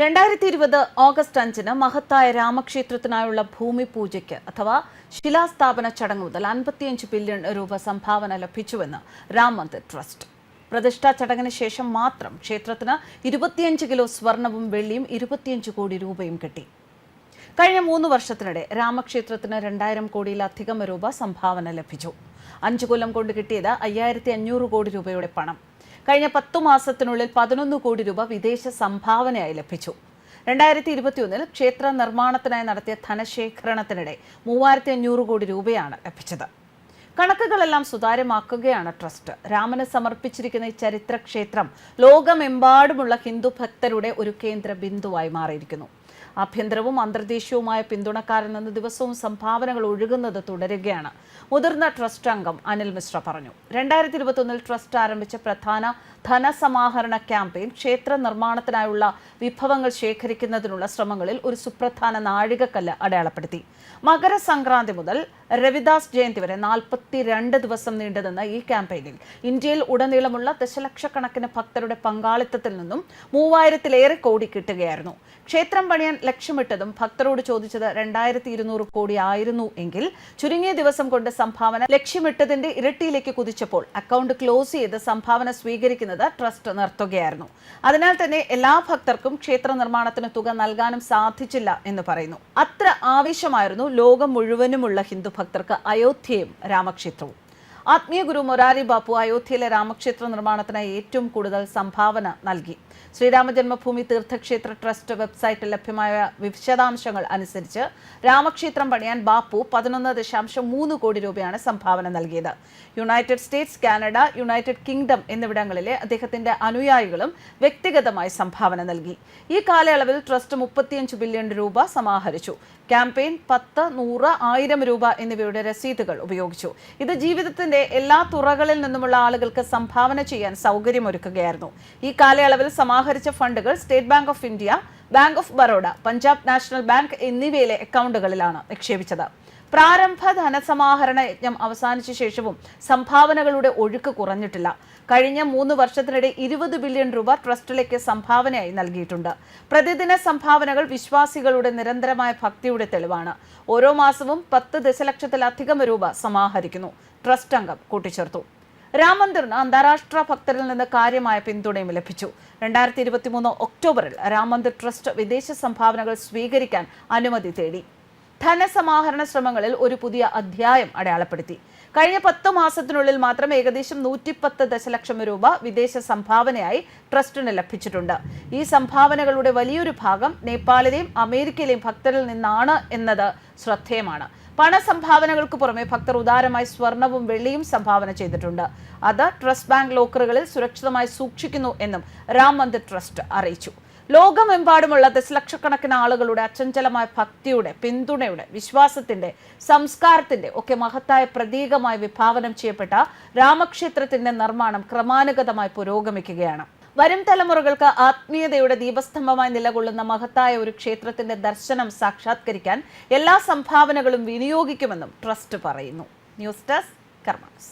രണ്ടായിരത്തി ഇരുപത് ഓഗസ്റ്റ് അഞ്ചിന് മഹത്തായ രാമക്ഷേത്രത്തിനായുള്ള ഭൂമി പൂജയ്ക്ക് അഥവാ ശിലാസ്ഥാപന ചടങ്ങ് മുതൽ അൻപത്തിയഞ്ച് ബില്യൺ രൂപ സംഭാവന ലഭിച്ചുവെന്ന് രാം മന്ദിർ ട്രസ്റ്റ്. പ്രതിഷ്ഠാ ചടങ്ങിന് ശേഷം മാത്രം ക്ഷേത്രത്തിന് ഇരുപത്തിയഞ്ച് കിലോ സ്വർണവും വെള്ളിയും ഇരുപത്തിയഞ്ച് കോടി രൂപയും കിട്ടി. കഴിഞ്ഞ മൂന്ന് വർഷത്തിനിടെ രാമക്ഷേത്രത്തിന് രണ്ടായിരം കോടിയിലധികം രൂപ സംഭാവന ലഭിച്ചു. അഞ്ചു കൊല്ലം കൊണ്ട് കിട്ടിയത് അയ്യായിരത്തി അഞ്ഞൂറ് കോടി രൂപയുടെ പണം. കഴിഞ്ഞ പത്തു മാസത്തിനുള്ളിൽ പതിനൊന്ന് കോടി രൂപ വിദേശ സംഭാവനയായി ലഭിച്ചു. രണ്ടായിരത്തി ഇരുപത്തിയൊന്നിൽ ക്ഷേത്ര നിർമ്മാണത്തിനായി നടത്തിയ ധനശേഖരണത്തിനിടെ മൂവായിരത്തി അഞ്ഞൂറ് കോടി രൂപയാണ് ലഭിച്ചത്. കണക്കുകളെല്ലാം സുതാര്യമാക്കുകയാണ് ട്രസ്റ്റ്. രാമന് സമർപ്പിച്ചിരിക്കുന്ന ഈ ചരിത്ര ക്ഷേത്രം ലോകമെമ്പാടുമുള്ള ഹിന്ദു ഭക്തരുടെ ഒരു കേന്ദ്ര ബിന്ദുവായി മാറിയിരിക്കുന്നു. ആഭ്യന്തരവും അന്തർദേശീയവുമായ പിന്തുണക്കാരിൽ നിന്ന് ദിവസവും സംഭാവനകൾ ഒഴുകുന്നത് തുടരുകയാണ്. മുതിർന്ന ട്രസ്റ്റ് അംഗം അനിൽ മിശ്ര പറഞ്ഞു. രണ്ടായിരത്തി ഇരുപത്തൊന്നിൽ ട്രസ്റ്റ് ആരംഭിച്ച പ്രധാന ധനസമാഹരണ ക്യാമ്പയിൻ ക്ഷേത്ര നിർമ്മാണത്തിനായുള്ള വിഭവങ്ങൾ ശേഖരിക്കുന്നതിനുള്ള ശ്രമങ്ങളിൽ ഒരു സുപ്രധാന നാഴികക്കല്ല് അടയാളപ്പെടുത്തി. മകരസംക്രാന്തി മുതൽ രവിദാസ് ജയന്തി വരെ നാൽപ്പത്തിരണ്ട് ദിവസം നീണ്ടുനിന്ന ഈ ക്യാമ്പയിനിൽ ഇന്ത്യയിൽ ഉടനീളമുള്ള ദശലക്ഷക്കണക്കിന് ഭക്തരുടെ പങ്കാളിത്തത്തിൽ നിന്നും മൂവായിരത്തിലേറെ കോടി കിട്ടുകയായിരുന്നു. ക്ഷേത്രം പണിയാൻ ലക്ഷ്യമിട്ടതും ഭക്തരോട് ചോദിച്ചത് രണ്ടായിരത്തി ഇരുന്നൂറ് കോടി ആയിരുന്നു എങ്കിൽ ചുരുങ്ങിയ ദിവസം കൊണ്ട് സംഭാവന ലക്ഷ്യമിട്ടതിന്റെ ഇരട്ടിയിലേക്ക് കുതിച്ചപ്പോൾ അക്കൗണ്ട് ക്ലോസ് ചെയ്ത് സംഭാവന സ്വീകരിക്കുന്നത് ട്രസ്റ്റ് നിർത്തുകയായിരുന്നു. അതിനാൽ തന്നെ എല്ലാ ഭക്തർക്കും ക്ഷേത്ര നിർമ്മാണത്തിന് തുക നൽകാനും സാധിച്ചില്ല എന്ന് പറയുന്നു. അത്ര ആവശ്യമായിരുന്നു ലോകം മുഴുവനുമുള്ള ഹിന്ദു ഭക്തർക്ക് അയോധ്യയും രാമക്ഷേത്രവും. ആത്മീയ ഗുരു മൊരാരി ബാപ്പു അയോധ്യയിലെ രാമക്ഷേത്ര നിർമ്മാണത്തിനായി ഏറ്റവും കൂടുതൽ സംഭാവന നൽകി. ശ്രീരാമജന്മഭൂമി തീർത്ഥക്ഷേത്ര ട്രസ്റ്റ് വെബ്സൈറ്റിൽ ലഭ്യമായ വിശദാംശങ്ങൾ അനുസരിച്ച് രാമക്ഷേത്രം പണിയാൻ ബാപ്പു പതിനൊന്ന് ദശാംശം മൂന്ന് കോടി രൂപയാണ് സംഭാവന നൽകിയത്. United States Canada United Kingdom എന്നിവിടങ്ങളിലെ അദ്ദേഹത്തിന്റെ അനുയായികളും വ്യക്തിഗതമായി സംഭാവന നൽകി. ഈ കാലയളവിൽ ട്രസ്റ്റ് മുപ്പത്തിയഞ്ച് ബില്യൺ രൂപ സമാഹരിച്ചു. ക്യാമ്പയിൻ പത്ത് നൂറ് ആയിരം രൂപ എന്നിവയുടെ രസീതുകൾ ഉപയോഗിച്ചു. ഇത് ജീവിതത്തിന്റെ എല്ലാ തുറകളിൽ നിന്നുമുള്ള ആളുകൾക്ക് സംഭാവന ചെയ്യാൻ സൗകര്യമൊരുക്കുകയായിരുന്നു. ഈ കാലയളവിൽ സമാഹരിച്ച ഫണ്ടുകൾ State Bank of India Bank of Baroda Punjab National Bank എന്നിവയിലെ അക്കൗണ്ടുകളിലാണ് നിക്ഷേപിച്ചത്. പ്രാരംഭ ധനസമാഹരണ യജ്ഞം അവസാനിച്ച ശേഷവും സംഭാവനകളുടെ ഒഴുക്ക് കുറഞ്ഞിട്ടില്ല. കഴിഞ്ഞ മൂന്ന് വർഷത്തിനിടെ ഇരുപത് ബില്യൺ രൂപ ട്രസ്റ്റിലേക്ക് സംഭാവനയായി നൽകിയിട്ടുണ്ട്. പ്രതിദിന സംഭാവനകൾ വിശ്വാസികളുടെ നിരന്തരമായ ഭക്തിയുടെ തെളിവാണ്. ഓരോ മാസവും പത്ത് ദശലക്ഷത്തിലധികം രൂപ സമാഹരിക്കുന്നു. ട്രസ്റ്റ് അംഗം കൂട്ടിച്ചേർത്തു. രാം മന്ദിറിന് അന്താരാഷ്ട്ര ഭക്തരിൽ നിന്ന് കാര്യമായ പിന്തുണയും ലഭിച്ചു. രണ്ടായിരത്തി ഇരുപത്തിമൂന്ന് ഒക്ടോബറിൽ രാം മന്ദിർ ട്രസ്റ്റ് വിദേശ സംഭാവനകൾ സ്വീകരിക്കാൻ അനുമതി തേടി. ധനസമാഹരണ ശ്രമങ്ങളിൽ ഒരു പുതിയ അധ്യായം അടയാളപ്പെടുത്തി. കഴിഞ്ഞ പത്ത് മാസത്തിനുള്ളിൽ മാത്രം ഏകദേശം നൂറ്റിപ്പത്ത് ദശലക്ഷം രൂപ വിദേശ സംഭാവനയായി ട്രസ്റ്റിന് ലഭിച്ചിട്ടുണ്ട്. ഈ സംഭാവനകളുടെ വലിയൊരു ഭാഗം നേപ്പാളിലെയും അമേരിക്കയിലെയും ഭക്തരിൽ നിന്നാണ് എന്നത് ശ്രദ്ധേയമാണ്. പണസംഭാവനകൾക്ക് പുറമെ ഭക്തർ ഉദാരമായി സ്വർണവും വെള്ളിയും സംഭാവന ചെയ്തിട്ടുണ്ട്. അത് ട്രസ്റ്റ് ബാങ്ക് ലോക്കറുകളിൽ സുരക്ഷിതമായി സൂക്ഷിക്കുന്നു എന്നും രാം മന്ദിർ ട്രസ്റ്റ് അറിയിച്ചു. ലോകമെമ്പാടുമുള്ള ദശലക്ഷക്കണക്കിന് ആളുകളുടെ അച്ചഞ്ചലമായ ഭക്തിയുടെ പിന്തുണയുടെ വിശ്വാസത്തിന്റെ സംസ്കാരത്തിന്റെ ഒക്കെ മഹത്തായ പ്രതീകമായി വിഭാവനം ചെയ്യപ്പെട്ട രാമക്ഷേത്രത്തിന്റെ നിർമ്മാണം ക്രമാനുഗതമായി പുരോഗമിക്കുകയാണ്. വരും തലമുറകൾക്ക് ആത്മീയതയുടെ ദീപസ്തംഭമായി നിലകൊള്ളുന്ന മഹത്തായ ഒരു ക്ഷേത്രത്തിന്റെ ദർശനം സാക്ഷാത്കരിക്കാൻ എല്ലാ സംഭാവനകളും വിനിയോഗിക്കുമെന്നും ട്രസ്റ്റ് പറയുന്നു. News desk karmas